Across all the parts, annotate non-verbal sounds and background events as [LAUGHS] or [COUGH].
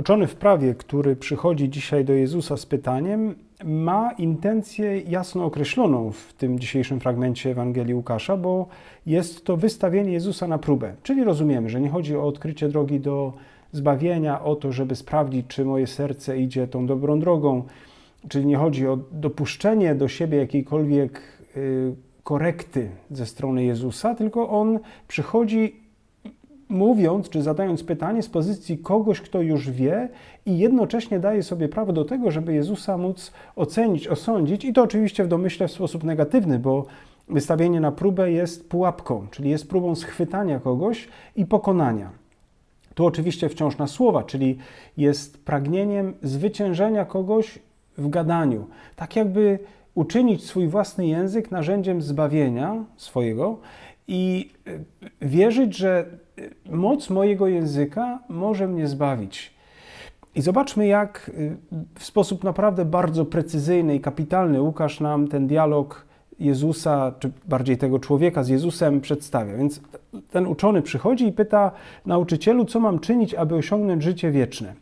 Uczony w prawie, który przychodzi dzisiaj do Jezusa z pytaniem, ma intencję jasno określoną w tym dzisiejszym fragmencie Ewangelii Łukasza, bo jest to wystawienie Jezusa na próbę. Czyli rozumiemy, że nie chodzi o odkrycie drogi do zbawienia, o to, żeby sprawdzić, czy moje serce idzie tą dobrą drogą, czyli nie chodzi o dopuszczenie do siebie jakiejkolwiek y, korekty ze strony Jezusa, tylko on przychodzi mówiąc czy zadając pytanie z pozycji kogoś, kto już wie i jednocześnie daje sobie prawo do tego, żeby Jezusa móc ocenić, osądzić i to oczywiście w domyśle w sposób negatywny, bo wystawienie na próbę jest pułapką, czyli jest próbą schwytania kogoś i pokonania. Tu oczywiście wciąż na słowa, czyli jest pragnieniem zwyciężenia kogoś w gadaniu. Tak jakby uczynić swój własny język narzędziem zbawienia swojego i y, wierzyć, że moc mojego języka może mnie zbawić. I zobaczmy, jak y, w sposób naprawdę bardzo precyzyjny i kapitalny Łukasz nam ten dialog Jezusa, czy bardziej tego człowieka z Jezusem przedstawia. Więc ten uczony przychodzi i pyta nauczycielu, co mam czynić, aby osiągnąć życie wieczne.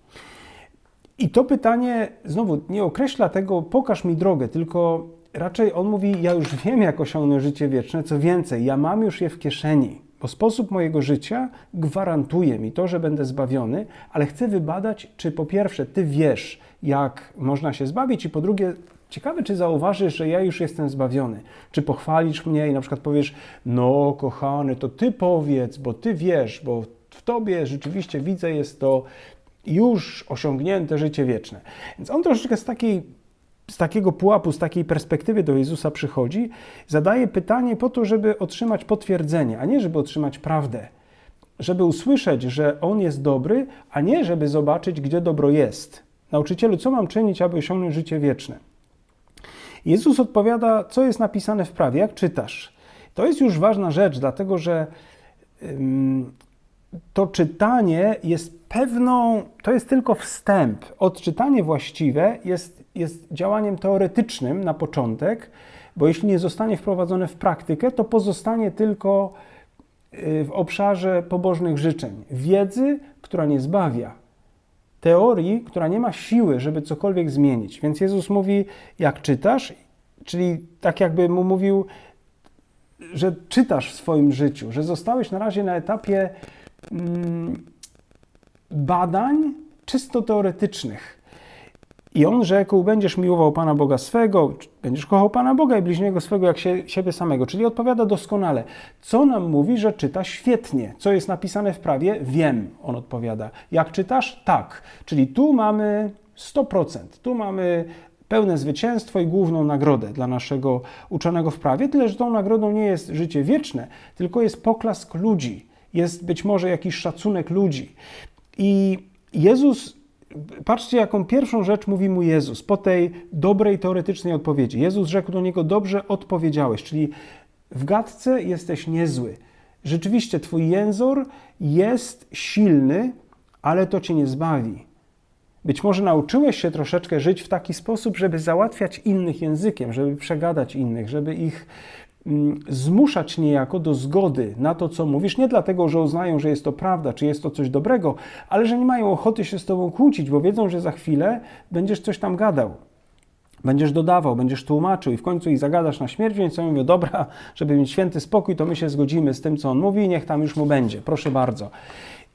I to pytanie znowu nie określa tego, pokaż mi drogę, tylko raczej on mówi: Ja już wiem, jak osiągnąć życie wieczne. Co więcej, ja mam już je w kieszeni, bo sposób mojego życia gwarantuje mi to, że będę zbawiony, ale chcę wybadać, czy po pierwsze ty wiesz, jak można się zbawić, i po drugie, ciekawe, czy zauważysz, że ja już jestem zbawiony. Czy pochwalisz mnie i na przykład powiesz: No, kochany, to ty powiedz, bo ty wiesz, bo w tobie rzeczywiście widzę, jest to już osiągnięte życie wieczne. Więc on troszeczkę z takiej z takiego pułapu, z takiej perspektywy do Jezusa przychodzi, zadaje pytanie po to, żeby otrzymać potwierdzenie, a nie żeby otrzymać prawdę. Żeby usłyszeć, że On jest dobry, a nie żeby zobaczyć, gdzie dobro jest. Nauczycielu, co mam czynić, aby osiągnąć życie wieczne? Jezus odpowiada, co jest napisane w prawie, jak czytasz. To jest już ważna rzecz, dlatego że to czytanie jest pewną, to jest tylko wstęp. Odczytanie właściwe jest, jest działaniem teoretycznym na początek, bo jeśli nie zostanie wprowadzone w praktykę, to pozostanie tylko y, w obszarze pobożnych życzeń, wiedzy, która nie zbawia, teorii, która nie ma siły, żeby cokolwiek zmienić. Więc Jezus mówi, jak czytasz, czyli tak jakby mu mówił, że czytasz w swoim życiu, że zostałeś na razie na etapie badań czysto teoretycznych. I on rzekł: Będziesz miłował Pana Boga swego, będziesz kochał Pana Boga i bliźniego swego jak się, siebie samego. Czyli odpowiada doskonale. Co nam mówi, że czyta świetnie? Co jest napisane w prawie? Wiem, on odpowiada. Jak czytasz? Tak. Czyli tu mamy 100%. Tu mamy pełne zwycięstwo i główną nagrodę dla naszego uczonego w prawie. Tyle, że tą nagrodą nie jest życie wieczne, tylko jest poklask ludzi jest być może jakiś szacunek ludzi. I Jezus, patrzcie, jaką pierwszą rzecz mówi mu Jezus po tej dobrej teoretycznej odpowiedzi. Jezus rzekł do niego: Dobrze odpowiedziałeś, czyli w gadce jesteś niezły. Rzeczywiście, twój jęzor jest silny, ale to cię nie zbawi. Być może nauczyłeś się troszeczkę żyć w taki sposób, żeby załatwiać innych językiem, żeby przegadać innych, żeby ich zmuszać niejako do zgody na to, co mówisz, nie dlatego, że uznają, że jest to prawda, czy jest to coś dobrego, ale że nie mają ochoty się z tobą kłócić, bo wiedzą, że za chwilę będziesz coś tam gadał. Będziesz dodawał, będziesz tłumaczył i w końcu ich zagadasz na śmierć, więc oni mówią, dobra, żeby mieć święty spokój, to my się zgodzimy z tym, co on mówi, niech tam już mu będzie, proszę bardzo.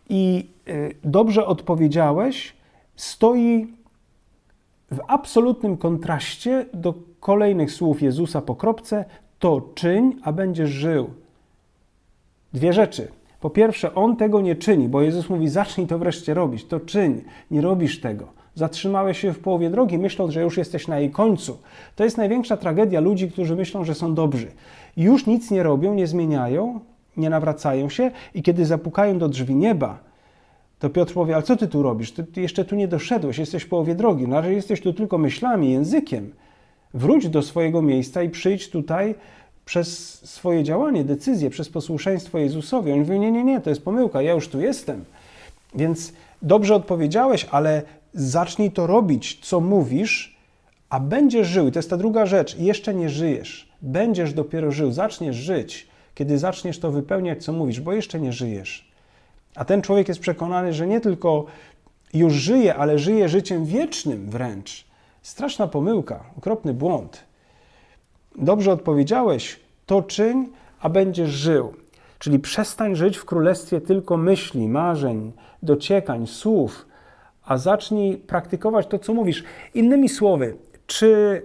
I y, dobrze odpowiedziałeś, stoi w absolutnym kontraście do kolejnych słów Jezusa po kropce, to czyń, a będziesz żył. Dwie rzeczy. Po pierwsze, on tego nie czyni, bo Jezus mówi: zacznij to wreszcie robić. To czyń, nie robisz tego. Zatrzymałeś się w połowie drogi, myśląc, że już jesteś na jej końcu. To jest największa tragedia ludzi, którzy myślą, że są dobrzy. Już nic nie robią, nie zmieniają, nie nawracają się i kiedy zapukają do drzwi nieba, to Piotr powie: Ale co ty tu robisz? Ty, ty jeszcze tu nie doszedłeś, jesteś w połowie drogi. Na razie jesteś tu tylko myślami, językiem. Wróć do swojego miejsca i przyjdź tutaj przez swoje działanie, decyzję, przez posłuszeństwo Jezusowi. On mówi, nie, nie, nie, to jest pomyłka, ja już tu jestem. Więc dobrze odpowiedziałeś, ale zacznij to robić, co mówisz, a będziesz żył. I to jest ta druga rzecz. Jeszcze nie żyjesz. Będziesz dopiero żył. Zaczniesz żyć, kiedy zaczniesz to wypełniać, co mówisz, bo jeszcze nie żyjesz. A ten człowiek jest przekonany, że nie tylko już żyje, ale żyje życiem wiecznym wręcz. Straszna pomyłka, okropny błąd. Dobrze odpowiedziałeś, to czyń, a będziesz żył. Czyli przestań żyć w królestwie tylko myśli, marzeń, dociekań, słów, a zacznij praktykować to, co mówisz. Innymi słowy, czy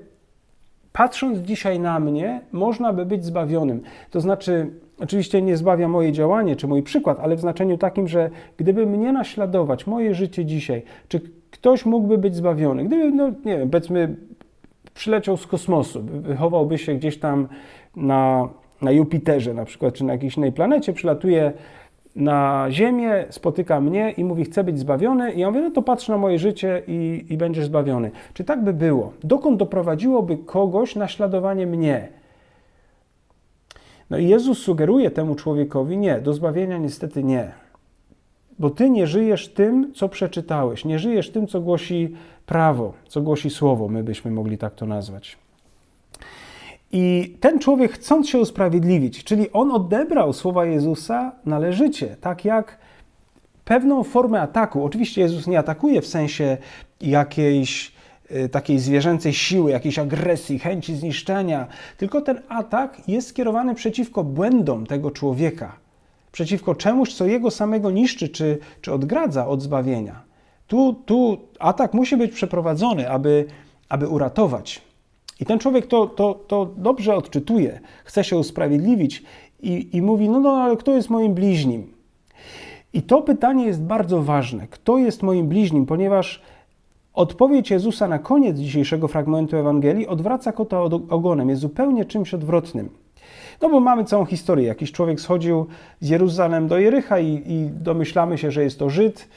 patrząc dzisiaj na mnie, można by być zbawionym? To znaczy, oczywiście nie zbawia moje działanie czy mój przykład, ale w znaczeniu takim, że gdyby mnie naśladować, moje życie dzisiaj, czy ktoś mógłby być zbawiony? Gdyby, no nie wiem, powiedzmy, przyleciał z kosmosu, wychowałby się gdzieś tam na, na Jupiterze na przykład, czy na jakiejś innej planecie, przylatuje na Ziemię, spotyka mnie i mówi, chcę być zbawiony. I ja mówię, no to patrz na moje życie i, i będziesz zbawiony. Czy tak by było? Dokąd doprowadziłoby kogoś naśladowanie mnie? No i Jezus sugeruje temu człowiekowi, nie, do zbawienia niestety nie. Bo ty nie żyjesz tym, co przeczytałeś, nie żyjesz tym, co głosi prawo, co głosi słowo, my byśmy mogli tak to nazwać. I ten człowiek, chcąc się usprawiedliwić, czyli on odebrał słowa Jezusa należycie, tak jak pewną formę ataku. Oczywiście Jezus nie atakuje w sensie jakiejś y, takiej zwierzęcej siły, jakiejś agresji, chęci zniszczenia, tylko ten atak jest skierowany przeciwko błędom tego człowieka, przeciwko czemuś, co jego samego niszczy czy, czy odgradza od zbawienia. Tu, tu atak musi być przeprowadzony, aby, aby uratować. I ten człowiek to, to, to dobrze odczytuje, chce się usprawiedliwić i, i mówi: no, no, ale kto jest moim bliźnim? I to pytanie jest bardzo ważne. Kto jest moim bliźnim? Ponieważ odpowiedź Jezusa na koniec dzisiejszego fragmentu Ewangelii odwraca kota ogonem, jest zupełnie czymś odwrotnym. No bo mamy całą historię. Jakiś człowiek schodził z Jeruzalem do Jericha i, i domyślamy się, że jest to Żyd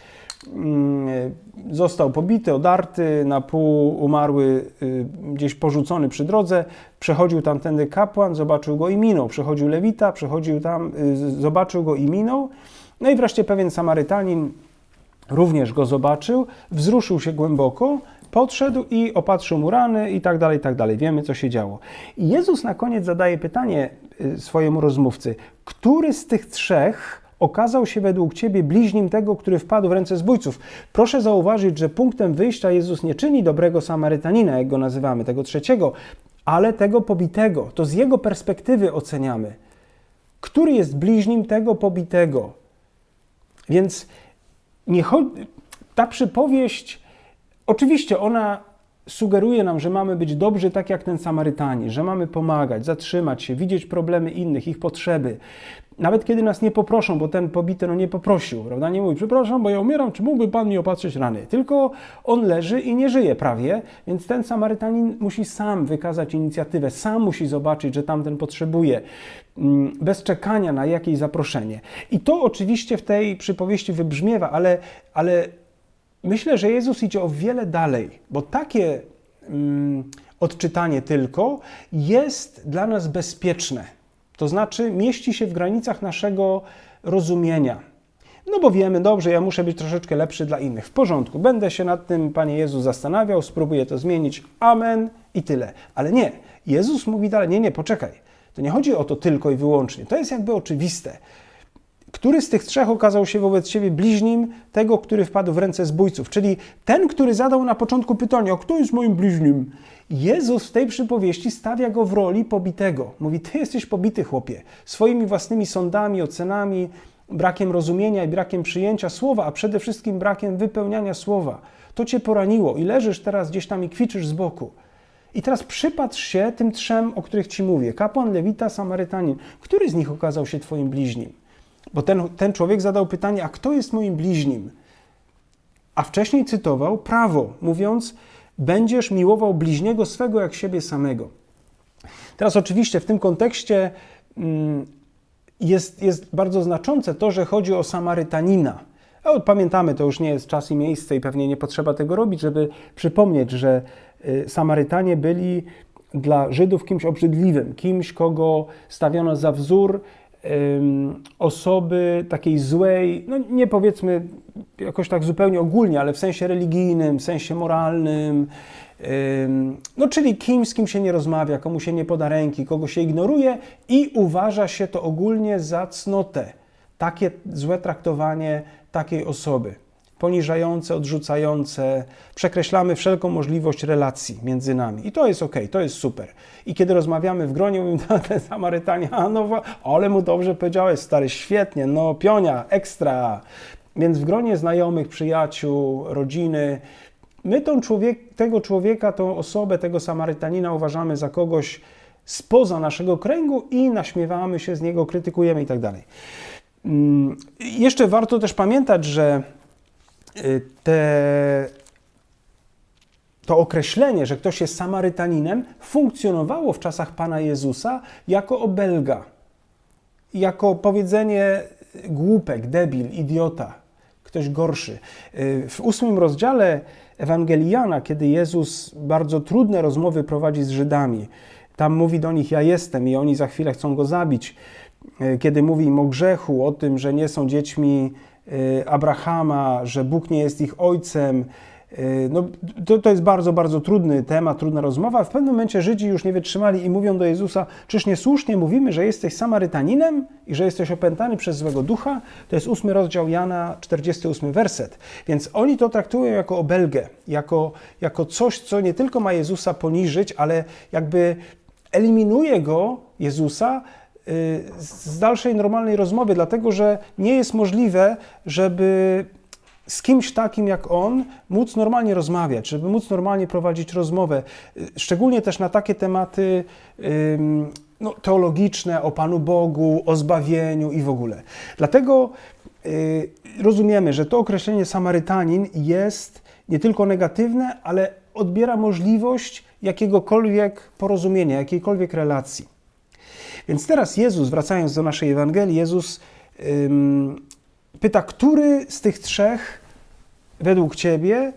Mm, został pobity, odarty, na pół umarły, y, gdzieś porzucony przy drodze. Przechodził tamtędy kapłan, zobaczył go i minął. Przechodził lewita, przechodził tam, y, zobaczył go i minął. No i wreszcie pewien Samarytanin również go zobaczył, wzruszył się głęboko, podszedł i opatrzył mu rany i tak dalej, i tak dalej. Wiemy, co się działo. I Jezus na koniec zadaje pytanie swojemu rozmówcy, który z tych trzech okazał się według ciebie bliźnim tego, który wpadł w ręce zbójców. Proszę zauważyć, że punktem wyjścia Jezus nie czyni dobrego Samarytanina, jak go nazywamy, tego trzeciego, ale tego pobitego. To z jego perspektywy oceniamy. Który jest bliźnim tego pobitego? Więc nie chodzi, ta przypowieść, oczywiście ona sugeruje nam, że mamy być dobrzy tak jak ten Samarytanie, że mamy pomagać, zatrzymać się, widzieć problemy innych, ich potrzeby. Nawet kiedy nas nie poproszą, bo ten pobity no nie poprosił, prawda? Nie mówi, przepraszam, bo ja umieram, czy mógłby Pan mi opatrzyć rany? Tylko on leży i nie żyje prawie, więc ten Samarytanin musi sam wykazać inicjatywę, sam musi zobaczyć, że tamten potrzebuje, mm, bez czekania na jakieś zaproszenie. I to oczywiście w tej przypowieści wybrzmiewa, ale, ale myślę, że Jezus idzie o wiele dalej, bo takie mm, odczytanie tylko jest dla nas bezpieczne. To znaczy mieści się w granicach naszego rozumienia. No bo wiemy, dobrze, ja muszę być troszeczkę lepszy dla innych. W porządku, będę się nad tym, Panie Jezus, zastanawiał, spróbuję to zmienić. Amen i tyle. Ale nie, Jezus mówi dalej, nie, nie, poczekaj. To nie chodzi o to tylko i wyłącznie. To jest jakby oczywiste. Który z tych trzech okazał się wobec siebie bliźnim tego, który wpadł w ręce zbójców? Czyli ten, który zadał na początku pytanie, a kto jest moim bliźnim? Jezus w tej przypowieści stawia go w roli pobitego. Mówi, ty jesteś pobity, chłopie, swoimi własnymi sądami, ocenami, brakiem rozumienia i brakiem przyjęcia słowa, a przede wszystkim brakiem wypełniania słowa. To cię poraniło i leżysz teraz gdzieś tam i kwiczysz z boku. I teraz przypatrz się tym trzem, o których ci mówię. Kapłan, Lewita, Samarytanin. Który z nich okazał się twoim bliźnim? Bo ten, ten człowiek zadał pytanie, a kto jest moim bliźnim? A wcześniej cytował prawo, mówiąc, będziesz miłował bliźniego swego jak siebie samego. Teraz oczywiście w tym kontekście mm, jest, jest bardzo znaczące to, że chodzi o Samarytanina. Pamiętamy, to już nie jest czas i miejsce i pewnie nie potrzeba tego robić, żeby przypomnieć, że y, Samarytanie byli dla Żydów kimś obrzydliwym, kimś, kogo stawiono za wzór osoby takiej złej, no nie powiedzmy jakoś tak zupełnie ogólnie, ale w sensie religijnym, w sensie moralnym, no czyli kimś, z kim się nie rozmawia, komu się nie poda ręki, kogo się ignoruje i uważa się to ogólnie za cnotę. Takie złe traktowanie takiej osoby. Poniżające, odrzucające, przekreślamy wszelką możliwość relacji między nami. I to jest ok, to jest super. I kiedy rozmawiamy w gronie, mówimy, ten Samarytanie, a no, ale mu dobrze powiedziałeś, stary, świetnie, no pionia, ekstra. Więc w gronie znajomych, przyjaciół, rodziny, my człowiek, tego człowieka, tą osobę, tego Samarytanina uważamy za kogoś spoza naszego kręgu i naśmiewamy się z niego, krytykujemy i tak dalej. Mm, jeszcze warto też pamiętać, że te, to określenie, że ktoś jest Samarytaninem, funkcjonowało w czasach Pana Jezusa jako obelga, jako powiedzenie głupek, debil, idiota, ktoś gorszy. Y, w ósmym rozdziale Ewangelii Jana, kiedy Jezus bardzo trudne rozmowy prowadzi z Żydami, tam mówi do nich: Ja jestem, i oni za chwilę chcą go zabić. Y, kiedy mówi im o grzechu, o tym, że nie są dziećmi y, Abrahama, że Bóg nie jest ich ojcem, Y, no, to, to jest bardzo, bardzo trudny temat, trudna rozmowa. W pewnym momencie Żydzi już nie wytrzymali i mówią do Jezusa, czyż niesłusznie mówimy, że jesteś Samarytaninem i że jesteś opętany przez złego ducha? To jest ósmy rozdział Jana, 48 werset. Więc oni to traktują jako obelgę, jako, jako coś, co nie tylko ma Jezusa poniżyć, ale jakby eliminuje go, Jezusa, y, z dalszej normalnej rozmowy, dlatego że nie jest możliwe, żeby z kimś takim jak on móc normalnie rozmawiać, żeby móc normalnie prowadzić rozmowę, szczególnie też na takie tematy no, teologiczne, o Panu Bogu, o zbawieniu i w ogóle. Dlatego y, rozumiemy, że to określenie Samarytanin jest nie tylko negatywne, ale odbiera możliwość jakiegokolwiek porozumienia, jakiejkolwiek relacji. Więc teraz Jezus, wracając do naszej Ewangelii, Jezus pyta, który z tych trzech według Ciebie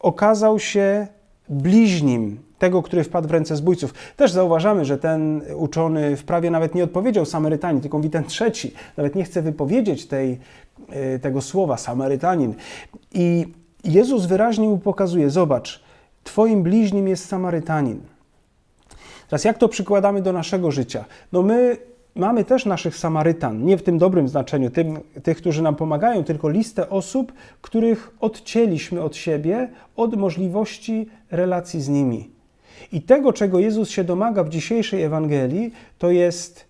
okazał się bliźnim tego, który wpadł w ręce zbójców. Też zauważamy, że ten uczony w prawie nawet nie odpowiedział Samarytanin, tylko mówi ten trzeci. Nawet nie chce wypowiedzieć tej, e, tego słowa Samarytanin. I Jezus wyraźnie mu pokazuje, zobacz, Twoim bliźnim jest Samarytanin. Teraz jak to przykładamy do naszego życia? No my mamy też naszych Samarytan, nie w tym dobrym znaczeniu, tym, tych, którzy nam pomagają, tylko listę osób, których odcięliśmy od siebie, od możliwości relacji z nimi. I tego, czego Jezus się domaga w dzisiejszej Ewangelii, to jest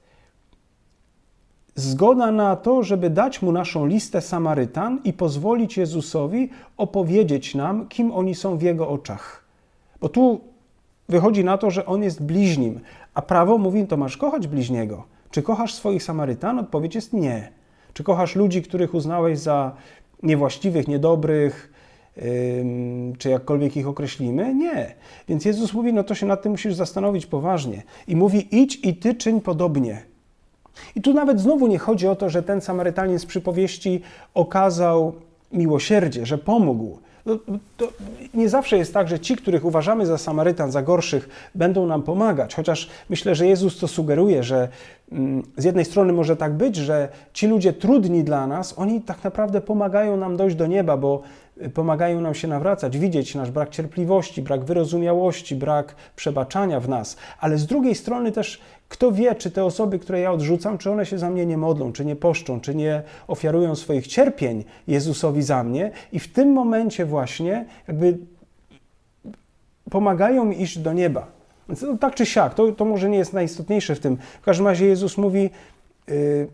zgoda na to, żeby dać mu naszą listę Samarytan i pozwolić Jezusowi opowiedzieć nam, kim oni są w jego oczach. Bo tu wychodzi na to, że on jest bliźnim, a prawo mówi, to masz kochać bliźniego. Czy kochasz swoich Samarytan? Odpowiedź jest nie. Czy kochasz ludzi, których uznałeś za niewłaściwych, niedobrych, czy jakkolwiek ich określimy? Nie. Więc Jezus mówi, no to się nad tym musisz zastanowić poważnie. I mówi, idź i ty czyń podobnie. I tu nawet znowu nie chodzi o to, że ten Samarytanin z przypowieści okazał miłosierdzie, że pomógł, to nie zawsze jest tak, że ci, których uważamy za Samarytan, za gorszych, będą nam pomagać. Chociaż myślę, że Jezus to sugeruje, że mm, z jednej strony może tak być, że ci ludzie trudni dla nas, oni tak naprawdę pomagają nam dojść do nieba, bo pomagają nam się nawracać, widzieć nasz brak cierpliwości, brak wyrozumiałości, brak przebaczania w nas. Ale z drugiej strony też kto wie, czy te osoby, które ja odrzucam, czy one się za mnie nie modlą, czy nie poszczą, czy nie ofiarują swoich cierpień Jezusowi za mnie i w tym momencie właśnie jakby pomagają mi iść do nieba. No, tak czy siak, to, to może nie jest najistotniejsze w tym. W każdym razie Jezus mówi, yy,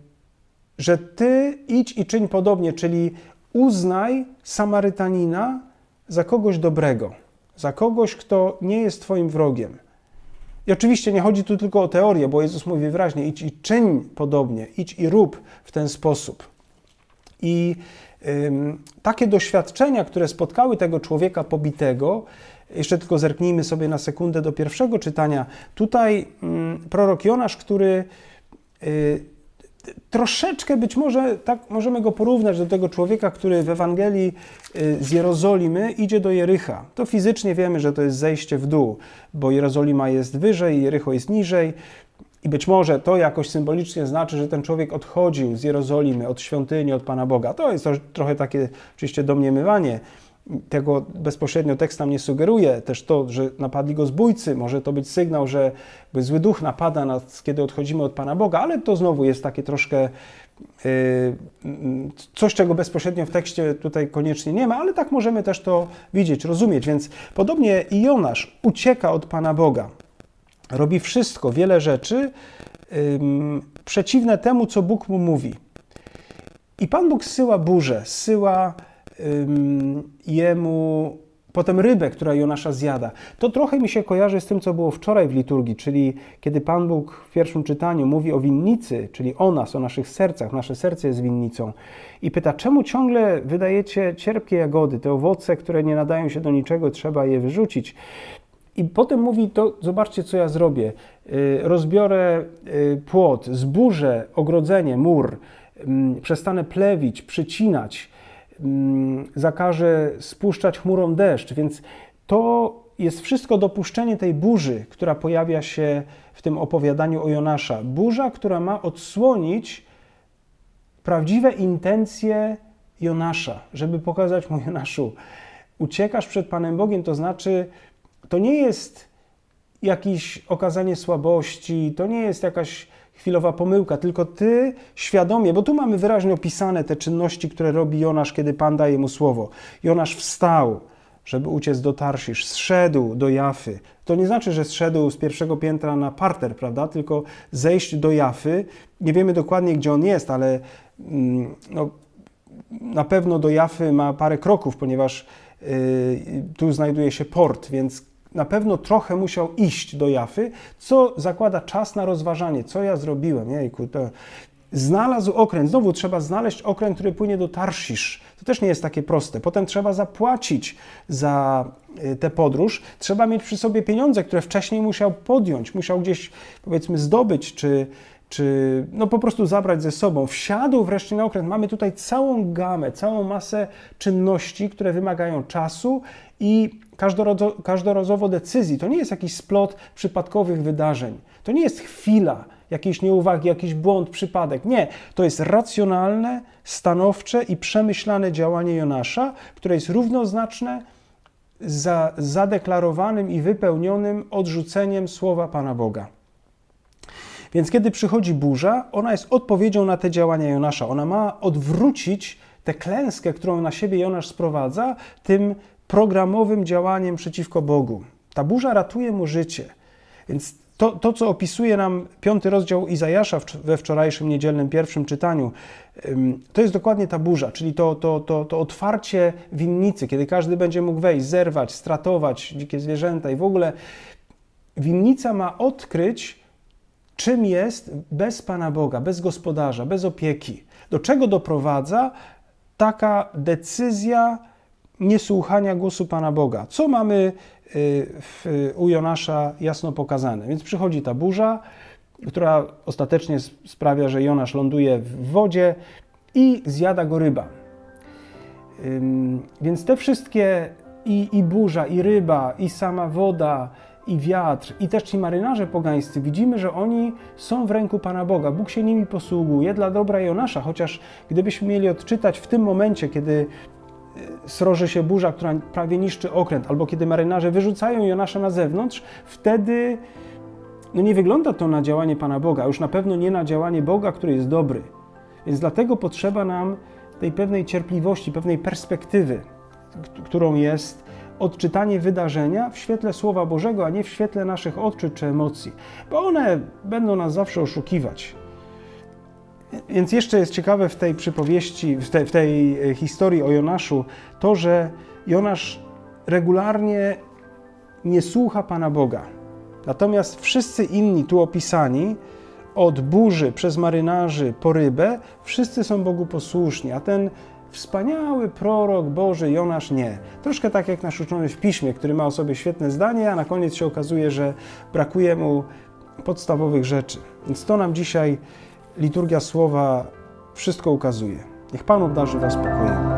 że ty idź i czyń podobnie, czyli uznaj Samarytanina za kogoś dobrego, za kogoś, kto nie jest twoim wrogiem. I oczywiście nie chodzi tu tylko o teorię, bo Jezus mówi wyraźnie: idź i czyń podobnie, idź i rób w ten sposób. I ym, takie doświadczenia, które spotkały tego człowieka pobitego, jeszcze tylko zerknijmy sobie na sekundę do pierwszego czytania. Tutaj ym, prorok Jonasz, który y, troszeczkę być może tak możemy go porównać do tego człowieka, który w Ewangelii y, z Jerozolimy idzie do Jericha. To fizycznie wiemy, że to jest zejście w dół, bo Jerozolima jest wyżej, Jericho jest niżej. I być może to jakoś symbolicznie znaczy, że ten człowiek odchodził z Jerozolimy, od świątyni, od Pana Boga. To jest trochę takie oczywiście domniemywanie, tego bezpośrednio tekst nam nie sugeruje. Też to, że napadli go zbójcy, może to być sygnał, że zły duch napada nas, kiedy odchodzimy od Pana Boga, ale to znowu jest takie troszkę yy, coś, czego bezpośrednio w tekście tutaj koniecznie nie ma, ale tak możemy też to widzieć, rozumieć. Więc podobnie i Jonasz ucieka od Pana Boga. Robi wszystko, wiele rzeczy przeciwne temu, co Bóg mu mówi. I Pan Bóg zsyła burzę, zsyła jemu potem rybę, która Jonasza zjada. To trochę mi się kojarzy z tym, co było wczoraj w liturgii, czyli kiedy Pan Bóg w pierwszym czytaniu mówi o winnicy, czyli o nas, o naszych sercach, nasze serce jest winnicą i pyta, czemu ciągle wydajecie cierpkie jagody, te owoce, które nie nadają się do niczego, trzeba je wyrzucić. I potem mówi, to zobaczcie, co ja zrobię. Y, rozbiorę y, płot, zburzę ogrodzenie, mur, przestanę plewić, przycinać, zakaże spuszczać chmurą deszcz, więc to jest wszystko dopuszczenie tej burzy, która pojawia się w tym opowiadaniu o Jonasza. Burza, która ma odsłonić prawdziwe intencje Jonasza, żeby pokazać mu [LAUGHS] Jonaszu, uciekasz przed Panem Bogiem, to znaczy to nie jest jakieś okazanie słabości, to nie jest jakaś chwilowa pomyłka, tylko ty świadomie, bo tu mamy wyraźnie opisane te czynności, które robi Jonasz, kiedy Pan daje mu słowo. Jonasz wstał, żeby uciec do Tarsisz, zszedł do Jafy. To nie znaczy, że zszedł z pierwszego piętra na parter, prawda? Tylko zejść do Jafy. Nie wiemy dokładnie, gdzie on jest, ale mm, no, na pewno do Jafy ma parę kroków, ponieważ yy, tu znajduje się port, więc na pewno trochę musiał iść do Jafy, co zakłada czas na rozważanie, co ja zrobiłem. Jejku, to znalazł okręt. Znowu trzeba znaleźć okręt, który płynie do Tarszisz. To też nie jest takie proste. Potem trzeba zapłacić za y, tę podróż. Trzeba mieć przy sobie pieniądze, które wcześniej musiał podjąć, musiał gdzieś powiedzmy zdobyć, czy, czy no po prostu zabrać ze sobą. Wsiadł wreszcie na okręt. Mamy tutaj całą gamę, całą masę czynności, które wymagają czasu i każdorazowo decyzji. To nie jest jakiś splot przypadkowych wydarzeń. To nie jest chwila jakiejś nieuwagi, jakiś błąd, przypadek. Nie, to jest racjonalne, stanowcze i przemyślane działanie Jonasza, które jest równoznaczne za zadeklarowanym i wypełnionym odrzuceniem słowa Pana Boga. Więc kiedy przychodzi burza, ona jest odpowiedzią na te działania Jonasza. Ona ma odwrócić tę klęskę, którą na siebie Jonasz sprowadza, tym programowym działaniem przeciwko Bogu. Ta burza ratuje mu życie. Więc to, to, co opisuje nam piąty rozdział Izajasza we wczorajszym niedzielnym pierwszym czytaniu, to jest dokładnie ta burza, czyli to, to, to, to otwarcie winnicy, kiedy każdy będzie mógł wejść, zerwać, stratować dzikie zwierzęta i w ogóle winnica ma odkryć, czym jest bez Pana Boga, bez gospodarza, bez opieki. Do czego doprowadza taka decyzja niesłuchania głosu Pana Boga. Co mamy y, w, u Jonasza jasno pokazane? Więc przychodzi ta burza, która ostatecznie sprawia, że Jonasz ląduje w wodzie i zjada go ryba. Więc te wszystkie i, i burza, i ryba, i sama woda, i wiatr, i też ci marynarze pogańscy, widzimy, że oni są w ręku Pana Boga. Bóg się nimi posługuje dla dobra Jonasza, chociaż gdybyśmy mieli odczytać w tym momencie, kiedy sroży się burza, która prawie niszczy okręt, albo kiedy marynarze wyrzucają Jonasza na zewnątrz, wtedy no nie wygląda to na działanie Pana Boga, już na pewno nie na działanie Boga, który jest dobry. Więc dlatego potrzeba nam tej pewnej cierpliwości, pewnej perspektywy, którą jest odczytanie wydarzenia w świetle Słowa Bożego, a nie w świetle naszych odczuć czy emocji, bo one będą nas zawsze oszukiwać. Więc jeszcze jest ciekawe w tej przypowieści, w, te, w tej e, historii o Jonaszu, to, że Jonasz regularnie nie słucha Pana Boga. Natomiast wszyscy inni tu opisani, od burzy przez marynarzy po rybę, wszyscy są Bogu posłuszni, a ten wspaniały prorok Boży Jonasz nie. Troszkę tak jak nasz uczony w piśmie, który ma o sobie świetne zdanie, a na koniec się okazuje, że brakuje mu podstawowych rzeczy. Więc to nam dzisiaj liturgia słowa wszystko ukazuje. Niech Pan obdarzy Was spokojem.